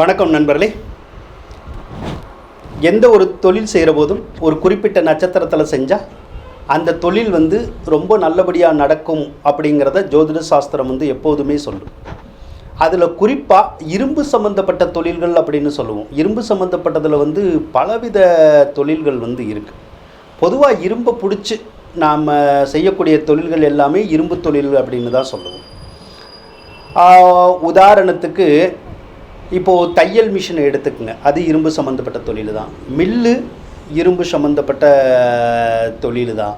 வணக்கம் நண்பர்களே. எந்த ஒரு தொழில் செய்கிற போதும் ஒரு குறிப்பிட்ட நட்சத்திரத்தில் செஞ்சால் அந்த தொழில் வந்து ரொம்ப நல்லபடியாக நடக்கும் அப்படிங்கிறத ஜோதிட சாஸ்திரம் வந்து எப்போதுமே சொல்லும். அதில் குறிப்பாக இரும்பு சம்மந்தப்பட்ட தொழில்கள் அப்படின்னு சொல்லுவோம். இரும்பு சம்மந்தப்பட்டதில் வந்து பலவித தொழில்கள் வந்து இருக்குது பொதுவாக இரும்பை பிடிச்சி நாம் செய்யக்கூடிய தொழில்கள் எல்லாமே இரும்பு தொழில் அப்படின்னு தான் சொல்லுவோம். உதாரணத்துக்கு இப்போது தையல் மிஷினை எடுத்துக்கங்க. அது இரும்பு சம்மந்தப்பட்ட தொழில் தான் மில்லு இரும்பு சம்மந்தப்பட்ட தொழில் தான்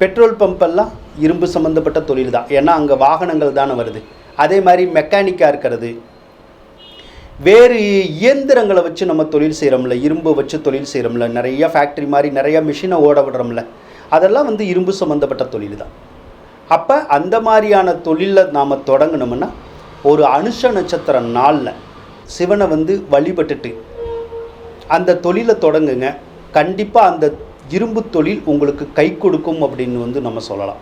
பெட்ரோல் பம்பெல்லாம் இரும்பு சம்மந்தப்பட்ட தொழில் தான் ஏன்னா அங்கே வாகனங்கள் தானே வருது. அதே மாதிரி மெக்கானிக்காக இருக்கிறது. வேறு இயந்திரங்களை வச்சு நம்ம தொழில் செய்கிறோம்ல இரும்பு வச்சு தொழில் செய்கிறோம்ல நிறைய ஃபேக்ட்ரி மாதிரி நிறைய மிஷினை ஓட விடுறோம்ல. அதெல்லாம் வந்து இரும்பு சம்மந்தப்பட்ட தொழில் தான் அப்போ அந்த மாதிரியான தொழிலில் நாம் தொடங்கினோம்னா ஒரு அனுஷ நட்சத்திர நாளில் சிவனை வந்து வழிபட்டுட்டு அந்த தொழிலை தொடங்குங்க. கண்டிப்பாக அந்த இரும்பு தொழில் உங்களுக்கு கை கொடுக்கும் அப்படின்னு வந்து நம்ம சொல்லலாம்.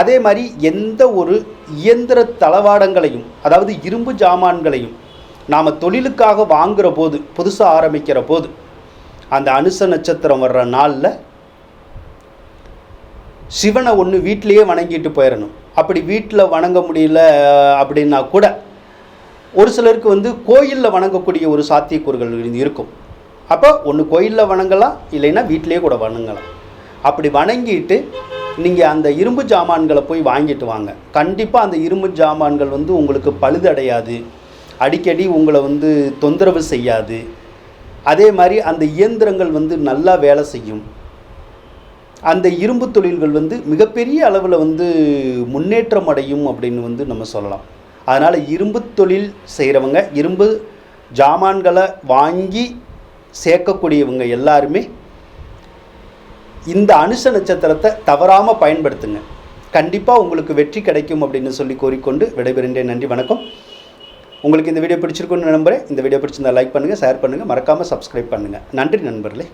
அதே மாதிரி எந்த ஒரு இயந்திர தளவாடங்களையும் அதாவது இரும்பு ஜாமான்களையும் நாம் தொழிலுக்காக வாங்குகிற போது புதுசாக ஆரம்பிக்கிற போது அந்த அனுச நட்சத்திரம் வர்ற நாளில் சிவனை ஒன்று வீட்டிலையே வணங்கிட்டு போயிடணும் அப்படி வீட்டில் வணங்க முடியல அப்படின்னா கூட ஒரு சிலருக்கு வந்து கோயிலில் வணங்கக்கூடிய ஒரு சாத்தியக்கூறுகள் இருக்கும். அப்போ ஒன்று கோயிலில் வணங்கலாம் இல்லைன்னா வீட்டிலேயே கூட வணங்கலாம். அப்படி வணங்கிட்டு நீங்கள் அந்த இரும்பு ஜாமான்களை போய் வாங்கிட்டு வாங்க. கண்டிப்பாக அந்த இரும்பு ஜாமான்கள் வந்து உங்களுக்கு பழுதடையாது. அடிக்கடி உங்களை வந்து தொந்தரவு செய்யாது. அதே மாதிரி அந்த இயந்திரங்கள் வந்து நல்லா வேலை செய்யும். அந்த இரும்பு தொழில்கள் வந்து மிகப்பெரிய அளவில் வந்து முன்னேற்றம் அடையும் அப்படின்னு வந்து நம்ம சொல்லலாம். அதனால் இரும்பு தொழில் செய்கிறவங்க இரும்பு ஜாமான்களை வாங்கி சேர்க்கக்கூடியவங்க எல்லாருமே இந்த அனுஷ நட்சத்திரத்தை தவறாமல் பயன்படுத்துங்க. கண்டிப்பாக உங்களுக்கு வெற்றி கிடைக்கும் அப்படின்னு சொல்லி கோரிக்கொண்டு விடைபெறுகின்றேன். நன்றி வணக்கம். உங்களுக்கு இந்த வீடியோ பிடிச்சிருக்குன்னு நம்புகிறேன் இந்த வீடியோ பிடிச்சிருந்தா லைக் பண்ணுங்கள் ஷேர் பண்ணுங்கள் மறக்காமல் சப்ஸ்கிரைப் பண்ணுங்கள் நன்றி நண்பர்களே.